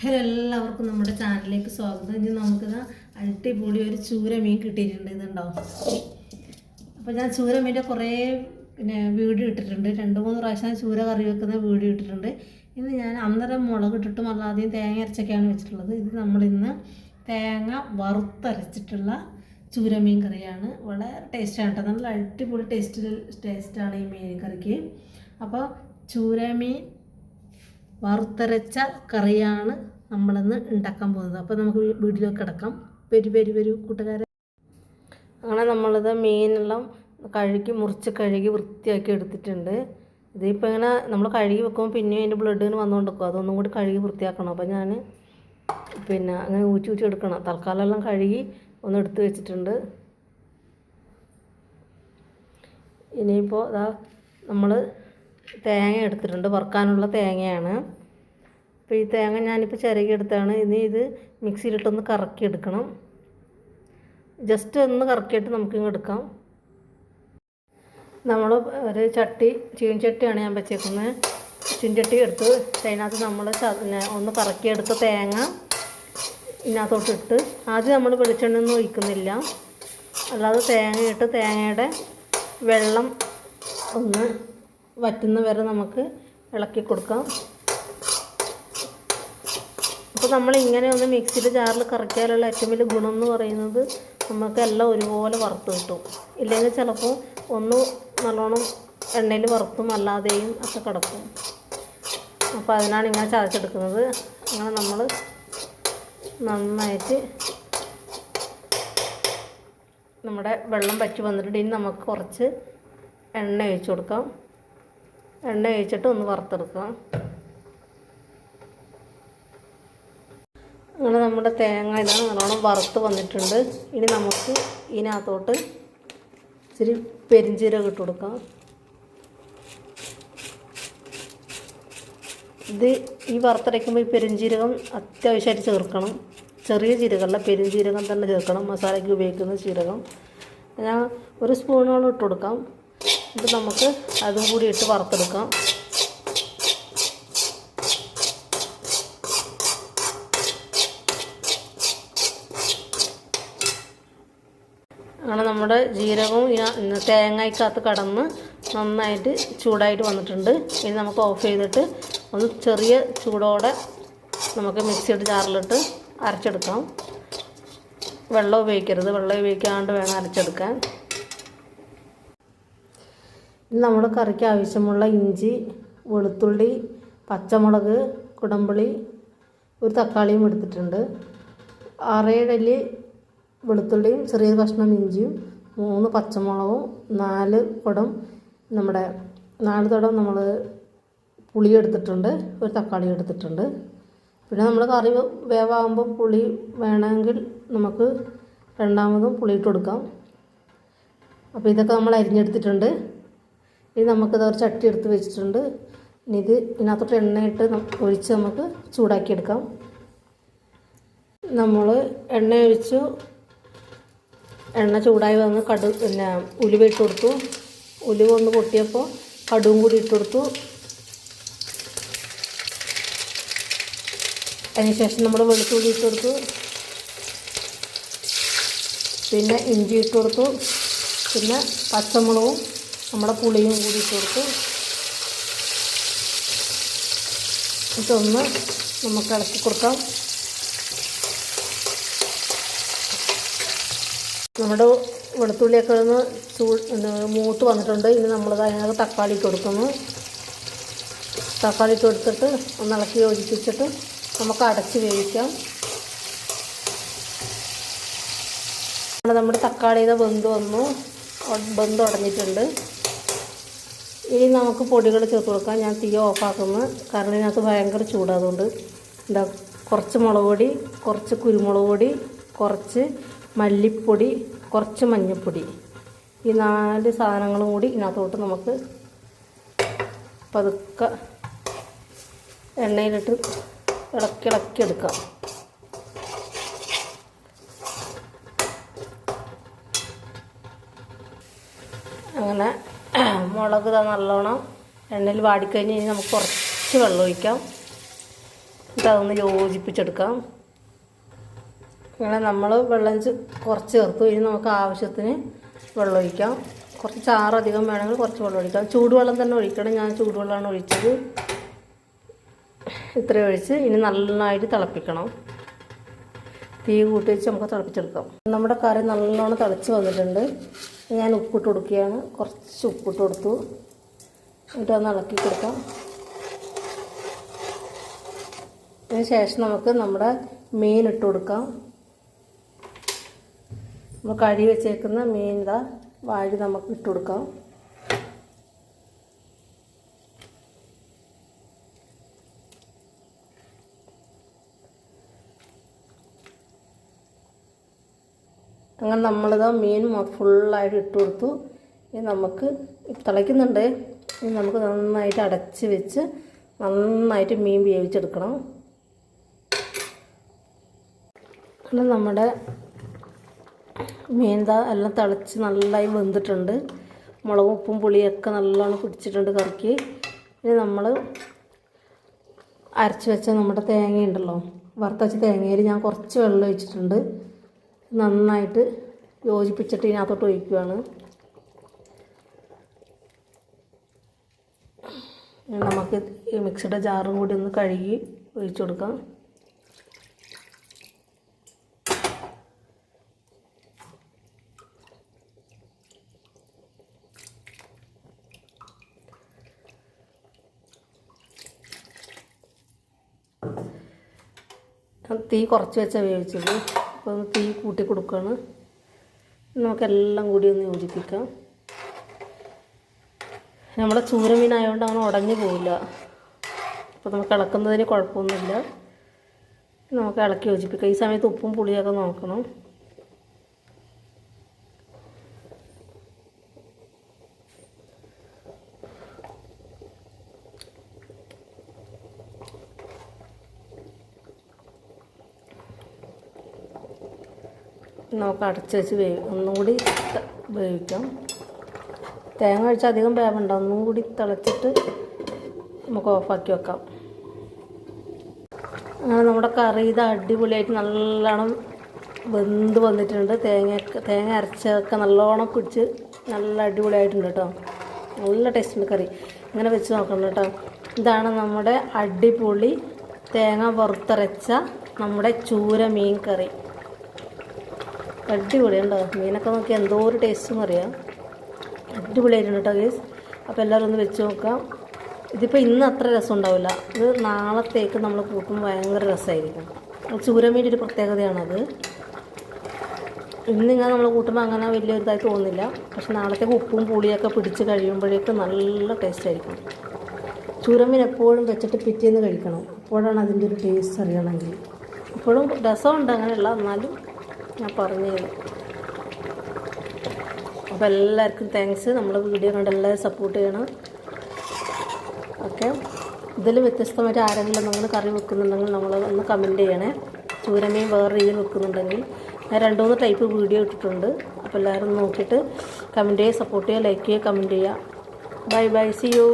Hello എല്ലാവർക്കും നമ്മുടെ ചാനലിലേക്ക് സ്വാഗതം. ഇനി നമുക്കിത് അടിപൊളി ഒരു ചൂര മീൻ കിട്ടിയിട്ടുണ്ട് ഇതുണ്ടോ? അപ്പോൾ ഞാൻ ചൂര മീന്റെ കുറേ പിന്നെ വീഡിയോ ഇട്ടിട്ടുണ്ട്. രണ്ട് മൂന്ന് പ്രാവശ്യം ചൂര കറി വെക്കുന്ന വീഡിയോ ഇട്ടിട്ടുണ്ട്. ഇന്ന് ഞാൻ അന്നേരം മുളക് ഇട്ടിട്ടും അല്ലാതെയും തേങ്ങ അരച്ചൊക്കെയാണ് വെച്ചിട്ടുള്ളത്. ഇത് നമ്മളിന്ന് തേങ്ങ വറുത്തരച്ചിട്ടുള്ള ചൂര മീൻ കറിയാണ്. വളരെ ടേസ്റ്റാണ് കേട്ടോ. നല്ല അടിപൊളി ടേസ്റ്റ് ടേസ്റ്റാണ് ഈ മീൻ കറിക്ക്. അപ്പോൾ ചൂര മീൻ വറുത്തരച്ച കറിയാണ് നമ്മളിന്ന് ഉണ്ടാക്കാൻ പോകുന്നത്. അപ്പോൾ നമുക്ക് വീട്ടിലേക്ക് കിടക്കാം. വരു വരു വരു കൂട്ടുകാരെ. അങ്ങനെ നമ്മളിത് മീനെല്ലാം കഴുകി മുറിച്ച് കഴുകി വൃത്തിയാക്കി എടുത്തിട്ടുണ്ട്. ഇതിപ്പോൾ ഇങ്ങനെ നമ്മൾ കഴുകി വെക്കുമ്പോൾ പിന്നെയും അതിന്റെ ബ്ലഡിന് വന്നുകൊണ്ട് വെക്കും അതൊന്നും കൂടി കഴുകി വൃത്തിയാക്കണം. അപ്പോൾ ഞാൻ പിന്നെ അങ്ങനെ ഊറ്റി ഊറ്റി എടുക്കണം. തൽക്കാലം എല്ലാം കഴുകി ഒന്ന് എടുത്ത് വെച്ചിട്ടുണ്ട്. ഇനിയിപ്പോൾ ഇതാ നമ്മൾ തേങ്ങ എടുത്തിട്ടുണ്ട്. വറുക്കാനുള്ള തേങ്ങയാണ്. അപ്പോൾ ഈ തേങ്ങ ഞാനിപ്പോൾ ചിരകി എടുത്താണ്. ഇനി ഇത് മിക്സിയിലിട്ടൊന്ന് കറക്കി എടുക്കണം ജസ്റ്റ് ഒന്ന് കറക്കിയിട്ട് നമുക്കിങ്ങ് എടുക്കാം. നമ്മൾ ഒരു ചട്ടി ചീൻചട്ടിയാണ് ഞാൻ വെച്ചേക്കുന്നത്. ചീൻചട്ടി എടുത്ത് അതിനകത്ത് നമ്മൾ ഒന്ന് കറക്കിയെടുത്ത തേങ്ങ ഇതിനകത്തോട്ട് ഇട്ട് ആദ്യം നമ്മൾ വെളിച്ചെണ്ണ ഒന്നും ഒഴിക്കുന്നില്ല. അല്ലാതെ തേങ്ങയിട്ട് തേങ്ങയുടെ വെള്ളം ഒന്ന് വറ്റുന്ന വരെ നമുക്ക് ഇളക്കി കൊടുക്കാം. അപ്പോൾ നമ്മൾ ഇങ്ങനെ ഒന്ന് മിക്സിയുടെ ജാറിൽ കറക്കാനുള്ള ഏറ്റവും വലിയ ഗുണം എന്ന് പറയുന്നത് നമുക്ക് എല്ലാം ഒരുപോലെ വറുത്ത് കിട്ടും. ഇല്ലെങ്കിൽ ചിലപ്പോൾ ഒന്ന് നല്ലോണം എണ്ണയിൽ വറുത്തും അല്ലാതെയും ഒക്കെ കിടക്കും. അപ്പോൾ അതിനാണ് ഇങ്ങനെ ചതച്ചെടുക്കുന്നത്. അങ്ങനെ നമ്മൾ നന്നായിട്ട് നമ്മുടെ വെള്ളം പറ്റി വന്നിട്ടുണ്ടെങ്കിൽ നമുക്ക് കുറച്ച് എണ്ണ ഒഴിച്ചു കൊടുക്കാം. എണ്ണ ഒഴിച്ചിട്ട് ഒന്ന് വറുത്തെടുക്കാം അങ്ങനെ നമ്മുടെ തേങ്ങ ഇതാണ് നല്ലോണം വറുത്ത് വന്നിട്ടുണ്ട്. ഇനി നമുക്ക് ഇതിനകത്തോട്ട് ഇച്ചിരി പെരിഞ്ചീരകം ഇട്ട് കൊടുക്കാം. ഇത് ഈ വറുത്തരയ്ക്കുമ്പോൾ ഈ പെരിഞ്ചീരകം അത്യാവശ്യമായിട്ട് ചേർക്കണം. ചെറിയ ജീരകമല്ല പെരിഞ്ചീരകം തന്നെ ചേർക്കണം. മസാലയ്ക്ക് ഉപയോഗിക്കുന്ന ജീരകം. ഞാൻ ഒരു സ്പൂണോളം ഇട്ട് കൊടുക്കാം. ഇത് നമുക്ക് അതും കൂടി ഇട്ട് വറുത്തെടുക്കാം. അങ്ങനെ നമ്മുടെ ജീരകവും തേങ്ങയ്ക്കകത്ത് കടന്ന് നന്നായിട്ട് ചൂടായിട്ട് വന്നിട്ടുണ്ട്. ഇനി നമുക്ക് ഓഫ് ചെയ്തിട്ട് ഒന്ന് ചെറിയ ചൂടോടെ നമുക്ക് മിക്സിയുടെ ജാറിലിട്ട് അരച്ചെടുക്കാം. വെള്ളം ഉപയോഗിക്കരുത്. വെള്ളം ഉപയോഗിക്കാണ്ട് വേണം അരച്ചെടുക്കാൻ. ഇനി നമ്മുടെ കറിക്ക് ആവശ്യമുള്ള ഇഞ്ചി വെളുത്തുള്ളി പച്ചമുളക് കുടമ്പുളി ഒരു തക്കാളിയും എടുത്തിട്ടുണ്ട്. ആറേഴല്ലി വെളുത്തുള്ളിയും ചെറിയ കഷ്ണം ഇഞ്ചിയും മൂന്ന് പച്ചമുളകും നാല് കുടം നമ്മുടെ നാല് തടം നമ്മൾ പുളി എടുത്തിട്ടുണ്ട് ഒരു തക്കാളി എടുത്തിട്ടുണ്ട്. പിന്നെ നമ്മൾ കറി വേവാകുമ്പോൾ പുളി വേണമെങ്കിൽ നമുക്ക് രണ്ടാമതും പുളി കൊടുക്കാം. അപ്പോൾ ഇതൊക്കെ നമ്മൾ അരിഞ്ഞെടുത്തിട്ടുണ്ട്. ഇനി നമുക്കിത് ഒരു ചട്ടി എടുത്ത് വെച്ചിട്ടുണ്ട്. ഇനി ഇത് ഇതിനകത്തോട്ട് എണ്ണയിട്ട് ഒഴിച്ച് നമുക്ക് ചൂടാക്കിയെടുക്കാം. നമ്മൾ എണ്ണ ഒഴിച്ചു. എണ്ണ ചൂടായി വന്ന് കടു പിന്നെ ഉലുവ ഇട്ട് കൊടുത്തു. ഉലുവ ഒന്ന് പൊട്ടിയപ്പോൾ കടുവും കൂടി ഇട്ട് കൊടുത്തു. അതിനുശേഷം നമ്മൾ വെളുത്തുള്ളി ഇട്ട് കൊടുത്തു. പിന്നെ ഇഞ്ചി ഇട്ട് കൊടുത്തു. പിന്നെ പച്ചമുളകും നമ്മുടെ പുളിയും കൂടി ചേർത്ത് ഇതൊന്ന് നമുക്ക് ഇളക്കി കൊടുക്കാം. നമ്മുടെ വെളുത്തുള്ളിയൊക്കെ ഒന്ന് ചൂ മൂത്ത് വന്നിട്ടുണ്ട്. ഇനി നമ്മൾ അതിനകത്ത് തക്കാളി കൊടുക്കുന്നു. തക്കാളി കൊടുത്തിട്ട് ഒന്ന് ഇളക്കി യോജിപ്പിച്ചിട്ട് നമുക്ക് അടച്ച് വേവിക്കാം. നമ്മുടെ തക്കാളിയുടെ വെന്ത് വന്നു. ബന്ധു വെന്ത് ഉടഞ്ഞിട്ടുണ്ട്. ഇനി നമുക്ക് പൊടികൾ ചേർത്ത് കൊടുക്കാം. ഞാൻ തീ ഓഫാക്കുന്നു കാരണം ഇതിനകത്ത് ഭയങ്കര ചൂടാതുകൊണ്ട് എന്താ കുറച്ച് മുളക് പൊടി കുറച്ച് കുരുമുളക് പൊടി കുറച്ച് മല്ലിപ്പൊടി കുറച്ച് മഞ്ഞൾപ്പൊടി. ഈ നാല് സാധനങ്ങളും കൂടി ഇതിനകത്തോട്ട് നമുക്ക് പതുക്കെ എണ്ണയിലിട്ട് ഇളക്കി ഇളക്കി എടുക്കാം അങ്ങനെ മുളക് ഇതാ നല്ലോണം എണ്ണയിൽ വാടിക്കഴിഞ്ഞ് കഴിഞ്ഞാൽ നമുക്ക് കുറച്ച് വെള്ളം ഒഴിക്കാം. എന്നിട്ട് അതൊന്ന് യോജിപ്പിച്ചെടുക്കാം. അങ്ങനെ നമ്മൾ വെള്ളം കുറച്ച് ചേർത്തു. ഇനി നമുക്ക് ആവശ്യത്തിന് വെള്ളം ഒഴിക്കാം. കുറച്ച് ചാറ് അധികം വേണമെങ്കിൽ കുറച്ച് വെള്ളം ഒഴിക്കാം. ചൂടുവെള്ളം തന്നെ ഒഴിക്കണം. ഞാൻ ചൂടുവെള്ളമാണ് ഒഴിച്ചത്. ഇത്രയും ഒഴിച്ച് ഇനി നന്നായിട്ട് തിളപ്പിക്കണം. തീ കൂട്ടി വെച്ച് നമുക്ക് തിളപ്പിച്ചെടുക്കാം. നമ്മുടെ കറി നല്ലോണം തിളച്ച് വന്നിട്ടുണ്ട്. ഞാൻ ഉപ്പിട്ട് കൊടുക്കുകയാണ്. കുറച്ച് ഉപ്പിട്ട് കൊടുത്തു. എന്നിട്ട് ഒന്ന് ഇളക്കി കൊടുക്കാം. അതിന് ശേഷം നമുക്ക് നമ്മുടെ മീൻ ഇട്ട് കൊടുക്കാം. നമ്മൾ കഴുകി വെച്ചേക്കുന്ന മീൻ ഇതാ വാഴി നമുക്ക് ഇട്ട് കൊടുക്കാം. അങ്ങനെ നമ്മളിത് മീൻ ഫുള്ളായിട്ട് ഇട്ട് കൊടുത്തു. ഇനി നമുക്ക് തിളയ്ക്കുന്നുണ്ട്. ഇനി നമുക്ക് നന്നായിട്ട് അടച്ച് വെച്ച് നന്നായിട്ട് മീൻ വേവിച്ചെടുക്കണം. അങ്ങനെ നമ്മുടെ മീൻ എല്ലാം തിളച്ച് നന്നായി വെന്തിട്ടുണ്ട്. മുളകും ഉപ്പും പുളിയൊക്കെ നല്ലോണം പിടിച്ചിട്ടുണ്ട് കറിക്ക്. ഇനി നമ്മൾ അരച്ച് വെച്ച നമ്മുടെ തേങ്ങയുണ്ടല്ലോ വറുത്തച്ച് തേങ്ങയിൽ ഞാൻ കുറച്ച് വെള്ളം ഒഴിച്ചിട്ടുണ്ട്. നന്നായിട്ട് യോജിപ്പിച്ചിട്ട് ഇതിനകത്തോട്ട് ഒഴിക്കുകയാണ് നമുക്ക് ഈ മിക്സിയുടെ ജാറും കൂടി ഒന്ന് കഴുകി ഒഴിച്ചു കൊടുക്കാം. തീ കുറച്ച് വെച്ചാൽ വേവിച്ചത് അപ്പോൾ ഒന്ന് തീ കൂട്ടി കൊടുക്കുകയാണ് നമുക്കെല്ലാം കൂടി ഒന്ന് യോജിപ്പിക്കാം. നമ്മളെ ചൂരമീനായതുകൊണ്ട് അങ്ങനെ ഉടഞ്ഞു പോവില്ല. അപ്പോൾ നമുക്ക് ഇളക്കുന്നതിന് കുഴപ്പമൊന്നുമില്ല. നമുക്ക് ഇളക്കി യോജിപ്പിക്കാം. ഈ സമയത്ത് ഉപ്പും പുളിയൊക്കെ നോക്കണം. നമുക്ക് അടച്ച് വെച്ച് വേവി ഒന്നും കൂടി വേവിക്കാം. തേങ്ങ ഒഴിച്ച് അധികം വേവണ്ട. ഒന്നും കൂടി തിളച്ചിട്ട് നമുക്ക് ഓഫാക്കി വെക്കാം. അങ്ങനെ നമ്മുടെ കറി ഇത് അടിപൊളിയായിട്ട് നല്ലോണം വെന്ത് വന്നിട്ടുണ്ട്. തേങ്ങയൊക്കെ തേങ്ങ അരച്ചതൊക്കെ നല്ലോണം കുടിച്ച് നല്ല അടിപൊളിയായിട്ടുണ്ട് കേട്ടോ. നല്ല ടേസ്റ്റ് ഉണ്ട് കറി. ഇങ്ങനെ വെച്ച് നോക്കണം കേട്ടോ. ഇതാണ് നമ്മുടെ അടിപൊളി തേങ്ങ വറുത്തരച്ച നമ്മുടെ ചൂര മീൻ കറി. അടിപൊളിയുണ്ടോ മീനൊക്കെ നോക്കി എന്തോ ഒരു ടേസ്റ്റ് അറിയാം. അടിപൊളിയായിട്ടുണ്ട് കേട്ടോ ഗേസ് അപ്പോൾ എല്ലാവരും ഒന്ന് വെച്ച് നോക്കാം. ഇതിപ്പോൾ ഇന്ന് അത്ര രസം ഉണ്ടാവില്ല. ഇത് നാളത്തേക്ക് നമ്മൾ കൂട്ടും ഭയങ്കര രസമായിരിക്കും ചൂരമീന്റെ ഒരു പ്രത്യേകതയാണത് ഇന്നിങ്ങനെ നമ്മൾ കൂട്ടുമ്പോൾ അങ്ങനെ വലിയ ഇതായി തോന്നില്ല പക്ഷെ നാളത്തേക്ക് ഉപ്പും പുളിയൊക്കെ പിടിച്ച് കഴിയുമ്പോഴേക്ക് നല്ല ടേസ്റ്റ് ആയിരിക്കും. ചൂരമീൻ എപ്പോഴും വെച്ചിട്ട് പിറ്റേന്ന് കഴിക്കണം. അപ്പോഴാണ് അതിന്റെ ഒരു ടേസ്റ്റ് അറിയണമെങ്കിൽ. ഇപ്പോഴും രസമുണ്ട് അങ്ങനെയുള്ള എന്നാലും ഞാൻ പറഞ്ഞു തരും അപ്പോൾ എല്ലാവർക്കും താങ്ക്സ് നമ്മളെ വീഡിയോ കണ്ട് എല്ലാവരും സപ്പോർട്ട് ചെയ്യണം. ഓക്കെ ഇതിൽ വ്യത്യസ്തമായിട്ട് ആരെങ്കിലും നമ്മൾ കറി വെക്കുന്നുണ്ടെങ്കിൽ നമ്മൾ ഒന്ന് കമന്റ് ചെയ്യണേ. ചൂരമീൻ വേറെ രീതിയിൽ വെക്കുന്നുണ്ടെങ്കിൽ. ഞാൻ രണ്ട് മൂന്ന് ടൈപ്പ് വീഡിയോ ഇട്ടിട്ടുണ്ട്. അപ്പോൾ എല്ലാവരും നോക്കിയിട്ട് കമന്റ് ചെയ്യുക സപ്പോർട്ട് ചെയ്യുക ലൈക്ക് ചെയ്യുക കമന്റ് ചെയ്യുക. Bye bye C U